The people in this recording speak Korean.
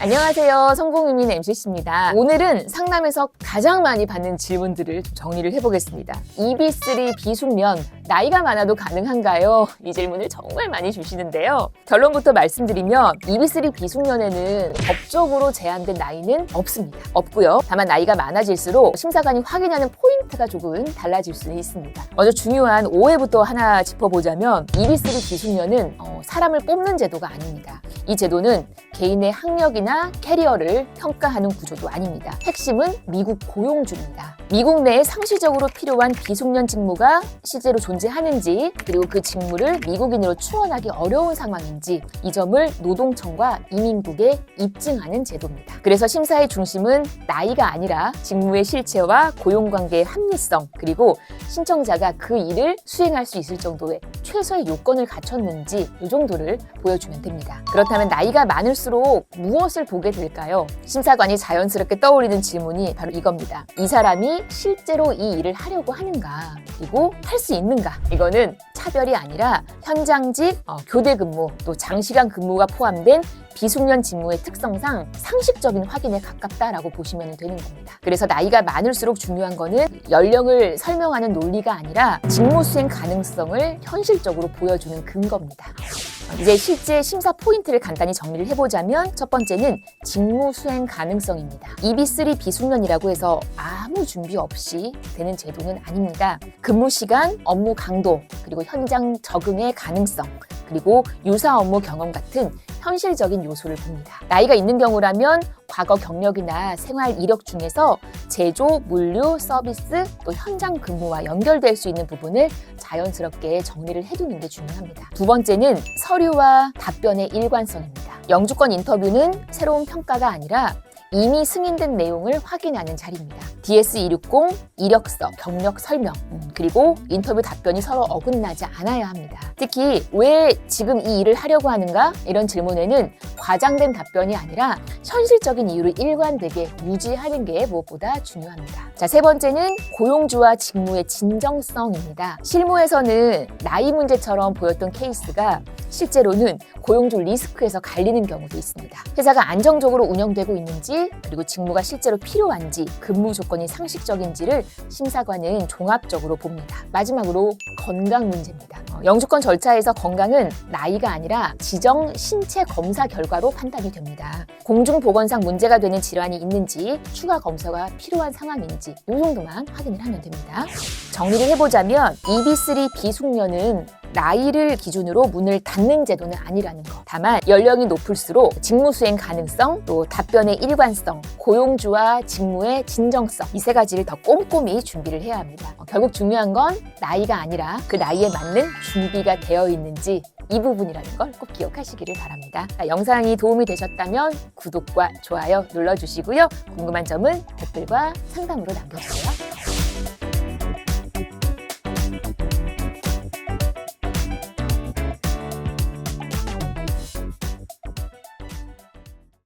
안녕하세요. 성공이민 MCC입니다. 오늘은 상담에서 가장 많이 받는 질문들을 좀 정리를 해보겠습니다. EB3 비숙련, 나이가 많아도 가능한가요? 이 질문을 정말 많이 주시는데요. 결론부터 말씀드리면 EB3 비숙련에는 법적으로 제한된 나이는 없습니다. 없고요. 다만 나이가 많아질수록 심사관이 확인하는 포인트가 조금 달라질 수는 있습니다. 먼저 중요한 오해부터 하나 짚어보자면 EB3 비숙련은 어, 사람을 뽑는 제도가 아닙니다. 이 제도는 개인의 학력이나 캐리어를 평가하는 구조도 아닙니다. 핵심은 미국 고용주입니다. 미국 내에 상시적으로 필요한 비숙련 직무가 실제로 존재하는지 그리고 그 직무를 미국인으로 충원하기 어려운 상황인지 이 점을 노동청과 이민국에 입증하는 제도입니다. 그래서 심사의 중심은 나이가 아니라 직무의 실체와 고용관계의 합리성 그리고 신청자가 그 일을 수행할 수 있을 정도의 최소의 요건을 갖췄는지 이 정도를 보여주면 됩니다. 그렇다면 나이가 많을수록 무엇을 보게 될까요? 심사관이 자연스럽게 떠올리는 질문이 바로 이겁니다. 이 사람이 실제로 이 일을 하려고 하는가? 그리고 할 수 있는가? 이거는 차별이 아니라 현장직, 어, 교대 근무, 또 장시간 근무가 포함된 비숙련 직무의 특성상 상식적인 확인에 가깝다라고 보시면 되는 겁니다. 그래서 나이가 많을수록 중요한 거는 연령을 설명하는 논리가 아니라 직무 수행 가능성을 현실적으로 보여주는 근거입니다. 이제 실제 심사 포인트를 간단히 정리를 해보자면 첫 번째는 직무 수행 가능성입니다. EB3 비숙련이라고 해서 아무 준비 없이 되는 제도는 아닙니다. 근무 시간, 업무 강도, 그리고 현장 적응의 가능성, 그리고 유사 업무 경험 같은 현실적인 요소를 봅니다. 나이가 있는 경우라면 과거 경력이나 생활 이력 중에서 제조, 물류, 서비스, 또 현장 근무와 연결될 수 있는 부분을 자연스럽게 정리를 해두는 게 중요합니다. 두 번째는 서류와 답변의 일관성입니다. 영주권 인터뷰는 새로운 평가가 아니라 이미 승인된 내용을 확인하는 자리입니다. DS260, 이력서, 경력 설명, 음, 그리고 인터뷰 답변이 서로 어긋나지 않아야 합니다. 특히 왜 지금 이 일을 하려고 하는가? 이런 질문에는 과장된 답변이 아니라 현실적인 이유를 일관되게 유지하는 게 무엇보다 중요합니다. 자, 세 번째는 고용주와 직무의 진정성입니다. 실무에서는 나이 문제처럼 보였던 케이스가 실제로는 고용주 리스크에서 갈리는 경우도 있습니다. 회사가 안정적으로 운영되고 있는지 그리고 직무가 실제로 필요한지 근무 조건이 상식적인지를 심사관은 종합적으로 봅니다. 마지막으로 건강 문제입니다. 어, 영주권 절차에서 건강은 나이가 아니라 지정 신체 검사 결과로 판단이 됩니다. 공중보건상 문제가 되는 질환이 있는지 추가 검사가 필요한 상황인지 이 정도만 확인을 하면 됩니다. 정리를 해보자면 EB3 비숙련은 나이를 기준으로 문을 닫는 제도는 아니라는 거. 다만 연령이 높을수록 직무 수행 가능성, 또 답변의 일관성, 고용주와 직무의 진정성 이 세 가지를 더 꼼꼼히 준비를 해야 합니다. 어, 결국 중요한 건 나이가 아니라 그 나이에 맞는 준비가 되어 있는지 이 부분이라는 걸 꼭 기억하시기를 바랍니다. 자, 영상이 도움이 되셨다면 구독과 좋아요 눌러주시고요. 궁금한 점은 댓글과 상담으로 남겨주세요.